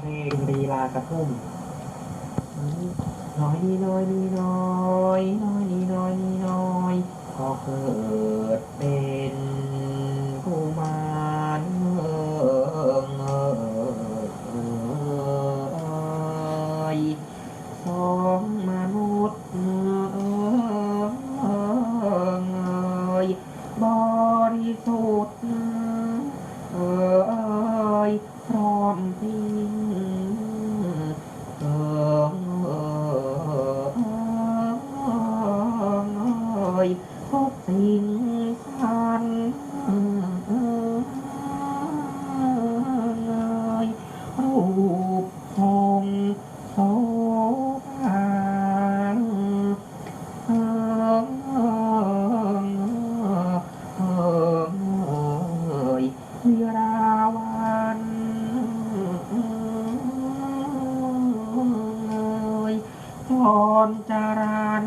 เพลงลีลากระทุ่มน้อยนี่น้อยนี่น้อยน้อยนี่น้อยนี่น้อยก็เกิดเป็นกุมารเอ่ยสองมนุษย์เอ่ยบริสุทธิ์ con thương ơi khúc tình san ơi rụp hồn số พรจารัน